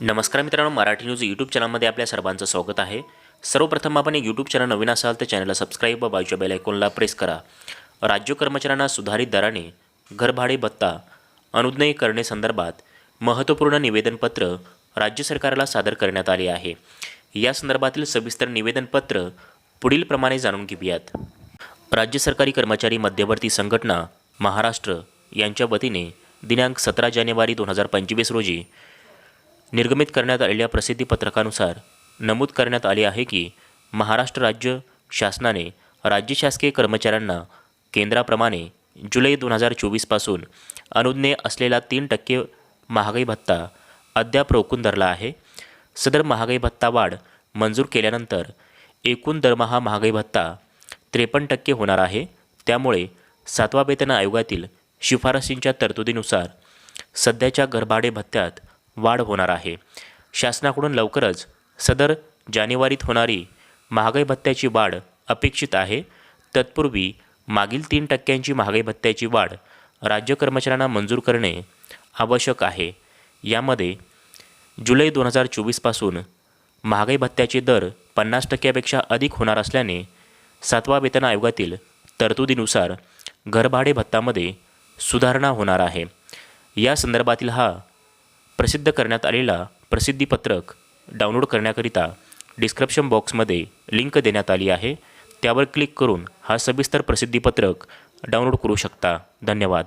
नमस्कार मित्रांनो Marathi news YouTube चॅनलमध्ये आपल्या सर्वांचं स्वागत आहे. सर्वप्रथम आपण यूट्यूब चॅनल नवीन असाल तर चॅनलला सबस्क्राईब व बाजूच्या बेलायकॉनला प्रेस करा. राज्य कर्मचाऱ्यांना सुधारित दराने घरभाडे भत्ता अनुज्ञय करण्यासंदर्भात महत्त्वपूर्ण निवेदनपत्र राज्य सरकारला सादर करण्यात आले आहे. या संदर्भातील सविस्तर निवेदनपत्र पुढीलप्रमाणे जाणून घेऊयात. राज्य सरकारी कर्मचारी मध्यवर्ती संघटना महाराष्ट्र यांच्या वतीने दिनांक सतरा जानेवारी दोन हजार पंचवीस रोजी निर्गमित करण्यात आलेल्या प्रसिद्धी पत्रकानुसार नमूद करण्यात आले आहे की महाराष्ट्र राज्य शासनाने राज्य शासकीय कर्मचाऱ्यांना केंद्राप्रमाणे जुलै दोन हजार चोवीसपासून अनुज्ञे असलेला तीन टक्के महागाई भत्ता अद्याप रोखून धरला आहे. सदर महागाई भत्ता वाढ मंजूर केल्यानंतर एकूण दरमहा महागाई भत्ता त्रेपन्न टक्के होणार आहे. त्यामुळे सातवा वेतन आयोगातील शिफारसींच्या तरतुदीनुसार सध्याच्या घरभाडे भत्त्यात वाढ होणार आहे. शासनाकडून लवकरच सदर जानेवारीत होणारी महागाई भत्त्याची वाढ अपेक्षित आहे. तत्पूर्वी मागील तीन टक्क्यांची महागाई भत्त्याची वाढ राज्य कर्मचाऱ्यांना मंजूर करणे आवश्यक आहे. यामध्ये जुलै दोन हजार चोवीसपासून महागाई भत्त्याचे दर पन्नास टक्क्यापेक्षा अधिक होणार असल्याने सातवा वेतन आयोगातील तरतुदीनुसार घरभाडे भत्तामध्ये सुधारणा होणार आहे. या संदर्भातील हा प्रसिद्ध करण्यात आलेला प्रसिद्धीपत्रक डाउनलोड करण्याकरिता डिस्क्रिप्शन बॉक्समध्ये लिंक देण्यात आली आहे. त्यावर क्लिक करून हा सविस्तर प्रसिद्धीपत्रक डाउनलोड करू शकता. धन्यवाद.